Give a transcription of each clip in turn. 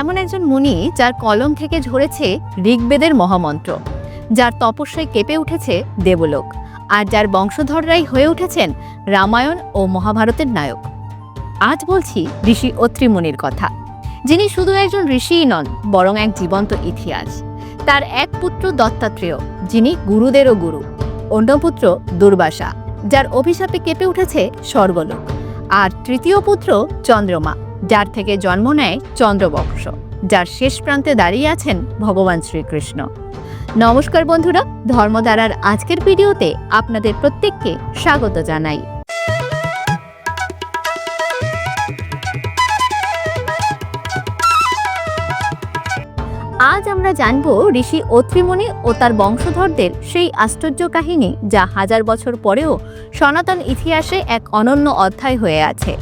এমন একজন মুনি যার কলম থেকে ঝরেছে ঋগ্বেদের মহামন্ত্র, যার তপস্যায় কেঁপে উঠেছে দেবলোক, আর যার বংশধররাই হয়ে উঠেছেন রামায়ণ ও মহাভারতের নায়ক। আজ বলছি ঋষি অত্রি মুনির কথা। যিনি শুধু একজন ঋষিই নন, বরং এক জীবন্ত ইতিহাস। তার এক পুত্র দত্তাত্রেয়, যিনি গুরুদেরও গুরু অন্য পুত্র দুর্বাসা, যার অভিশাপে কেঁপে উঠেছে স্বর্গলোক আর তৃতীয় পুত্র চন্দ্রমা। যার থেকে জন্ম নেয় চন্দ্রবংশ, যার শেষ প্রান্তে দাঁড়িয়ে আছেন ভগবান শ্রীকৃষ্ণ। নমস্কার বন্ধুরা, ধর্মধারার আজকের ভিডিওতে আপনাদের প্রত্যেককে স্বাগত জানাই। আজ আমরা জানব ঋষি অত্রিমণি ও তার বংশধরদের সেই আশ্চর্য কাহিনী যা হাজার বছর পরেও সনাতন ইতিহাসে এক অনন্য অধ্যায় হয়ে আছে।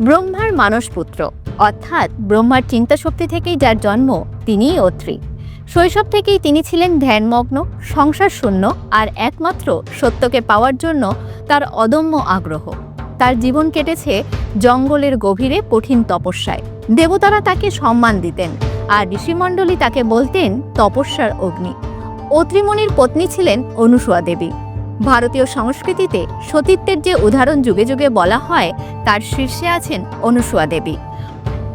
ব্রহ্মার মানসপুত্র, অর্থাৎ ব্রহ্মার চিন্তাশক্তি থেকেই যার জন্ম তিনিই অত্রি শৈশব থেকেই তিনি ছিলেন ধ্যানমগ্ন সংসার শূন্য আর একমাত্র সত্যকে পাওয়ার জন্য তার অদম্য আগ্রহ। তার জীবন কেটেছে জঙ্গলের গভীরে কঠিন তপস্যায়। দেবতারা তাকে সম্মান দিতেন আর ঋষিমণ্ডলী তাকে বলতেন তপস্যার অগ্নি। অত্রিমণির পত্নী ছিলেন অনুসুয়া দেবী। ভারতীয় সংস্কৃতিতে সতীত্বের যে উদাহরণ যুগে যুগে বলা হয়, তার শীর্ষে আছেন অনুসুয়া দেবী।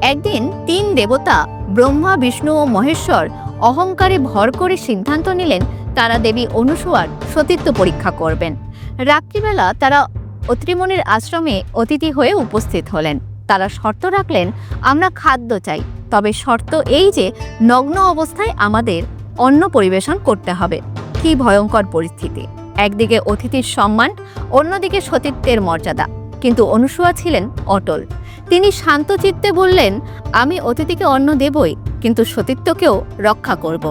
একদিন তিন দেবতা, ব্রহ্মা, বিষ্ণু ও মহেশ্বর অহংকারে ভর করে সিদ্ধান্ত নিলেন তারা দেবী অনুসুয়ার সতীত্ব পরীক্ষা করবেন। রাত্রিবেলা তারা অত্রিমণির আশ্রমে অতিথি হয়ে উপস্থিত হলেন। তারা শর্ত রাখলেন, আমরা খাদ্য চাই। তবে শর্ত এই যে, নগ্ন অবস্থায় আমাদের অন্ন পরিবেশন করতে হবে। কি ভয়ঙ্কর পরিস্থিতি। একদিকে অতিথির সম্মান, অন্যদিকে সতীত্বের মর্যাদা। কিন্তু অনুসুয়া ছিলেন অটল। তিনি শান্ত চিত্তে বললেন, আমি অতিথিকে অন্ন দেবই, কিন্তু সতীত্বকেও রক্ষা করব।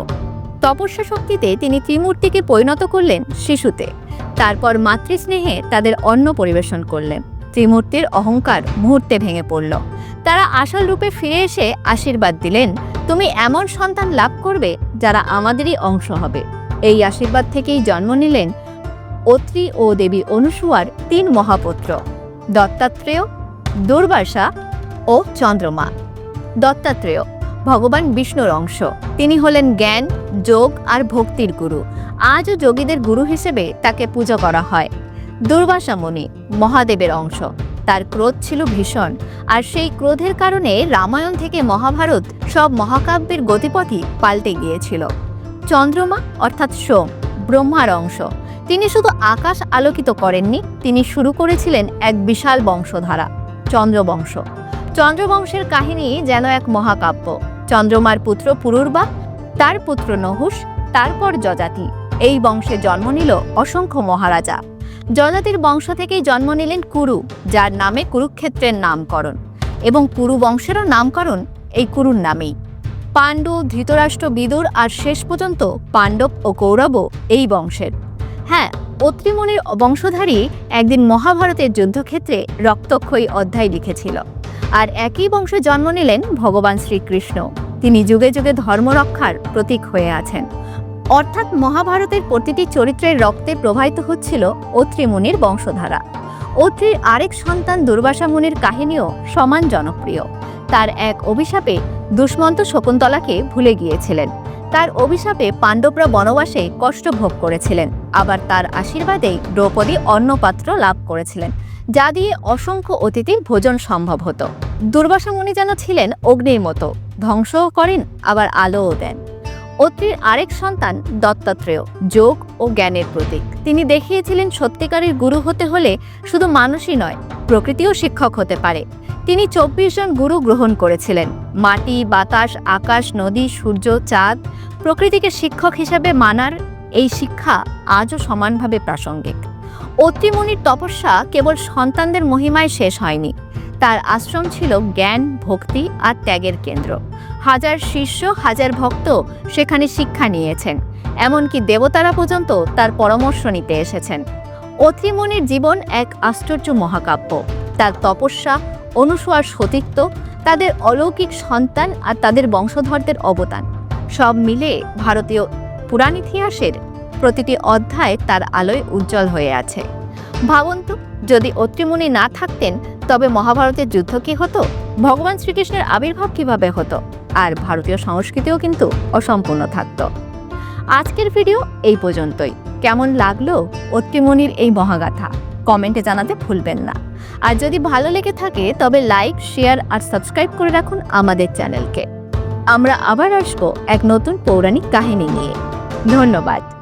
তপস্যা শক্তিতে তিনি ত্রিমূর্তিকে পরিণত করলেন শিশুতে। তারপর মাতৃস্নেহে তাদের অন্ন পরিবেশন করলেন। ত্রিমূর্তির অহংকার মুহূর্তে ভেঙে পড়ল। তারা আসল রূপে ফিরে এসে আশীর্বাদ দিলেন, তুমি এমন সন্তান লাভ করবে যারা আমাদেরই অংশ হবে। এই আশীর্বাদ থেকেই জন্ম নিলেন অত্রি ও দেবী অনুসুয়ার তিন মহাপুত্র, দত্তাত্রেয়, দুর্বাসা ও চন্দ্রমা। দত্তাত্রেয়, ভগবান বিষ্ণুর অংশ। তিনি হলেন জ্ঞান, যোগ আর ভক্তির গুরু। আজও যোগীদের গুরু হিসেবে তাকে পূজা করা হয়। দুর্বাসা মুনি, মহাদেবের অংশ। তার ক্রোধ ছিল ভীষণ আর সেই ক্রোধের কারণে রামায়ণ থেকে মহাভারত সব মহাকাব্যের গতিপথই পাল্টে গিয়েছিল। চন্দ্রমা অর্থাৎ সোম, ব্রহ্মার অংশ। তিনি শুধু আকাশ আলোকিত করেননি, তিনি শুরু করেছিলেন এক বিশাল বংশধারা, চন্দ্রবংশ। চন্দ্রবংশের কাহিনী যেন এক মহাকাব্য। চন্দ্রমার পুত্র পুরুর্বা, তার পুত্র নহুষ তারপর যজাতি। এই বংশে জন্ম নিল অসংখ্য মহারাজা। যজাতির বংশ থেকেই জন্ম নিলেন কুরু, যার নামে কুরুক্ষেত্রের নামকরণ। এবং কুরু বংশেরও নামকরণ এই কুরুর নামেই। পাণ্ডু, ধৃতরাষ্ট্র, বিদুর আর শেষ পর্যন্ত পাণ্ডব ও কৌরবও এই বংশের। হ্যাঁ অত্রিমণির বংশধারী একদিন মহাভারতের যুদ্ধক্ষেত্রে রক্তক্ষয়ী অধ্যায় লিখেছিল। আর একই বংশে জন্ম নিলেন ভগবান শ্রীকৃষ্ণ। তিনি যুগে যুগে ধর্ম রক্ষার প্রতীক হয়ে আছেন। অর্থাৎ মহাভারতের প্রতিটি চরিত্রের রক্তে প্রবাহিত হচ্ছিল অত্রিমুনির বংশধারা। অত্রির আরেক সন্তান দুর্বাসা মুনির কাহিনীও সমান জনপ্রিয়। তার এক অভিশাপে দুষ্মন্ত শকুন্তলাকে ভুলে গিয়েছিলেন। তার অভিশাপে পাণ্ডবরা বনবাসে কষ্ট ভোগ করেছিলেন। আবার তার আশীর্বাদেই দ্রৌপদী অন্নপাত্র লাভ করেছিলেন, যা দিয়ে অসংখ্য অতিথির ভোজন সম্ভব হতো। দুর্বাসা মুনি যেন ছিলেন অগ্নির মতো, ধ্বংসও করেন, আবার আলোও দেন। অত্রির আরেক সন্তান দত্তাত্রেয়, যোগ ও জ্ঞানের প্রতীক। তিনি দেখিয়েছিলেন সত্যিকারের গুরু হতে হলে শুধু মানুষই নয়, প্রকৃতিও শিক্ষক হতে পারে। তিনি চব্বিশ জন গুরু গ্রহণ করেছিলেন। মাটি, বাতাস, আকাশ, নদী, সূর্য, চাঁদ প্রকৃতিকে শিক্ষক হিসাবে মানার এই শিক্ষা আজও সমানভাবে প্রাসঙ্গিক। অত্রিমুনির তপস্যা কেবল সন্তানদের মহিমায় শেষ হয়নি। তার আশ্রম ছিল জ্ঞান, ভক্তি আর ত্যাগের কেন্দ্র। হাজার শিষ্য, হাজার ভক্ত সেখানে শিক্ষা নিয়েছেন। এমনকি দেবতারা পর্যন্ত তার পরামর্শ নিতে এসেছেন। অত্রিমুনির জীবন এক আশ্চর্য মহাকাব্য। তার তপস্যা অনুসুয়ার সতীত্ব, তাদের অলৌকিক সন্তান আর তাদের বংশধরদের অবদান সব মিলে ভারতীয় পুরাণ ইতিহাসের প্রতিটি অধ্যায় তার আলোয় উজ্জ্বল হয়ে আছে। ভাবুন তো যদি অত্রিমুনি না থাকতেন, তবে মহাভারতের যুদ্ধ কি হতো? ভগবান শ্রীকৃষ্ণের আবির্ভাব কীভাবে হতো? আর ভারতীয় সংস্কৃতিও কিন্তু অসম্পূর্ণ থাকত। আজকের ভিডিও এই পর্যন্তই। কেমন লাগল অত্রিমণির এই মহাগাথা? কমেন্টে জানাতে ভুলবেন না। আর যদি ভালো লেগে থাকে, তবে লাইক, শেয়ার আর সাবস্ক্রাইব করে রাখুন আমাদের চ্যানেলকে। আমরা আবার আসব এক নতুন পৌরাণিক কাহিনী নিয়ে। ধন্যবাদ।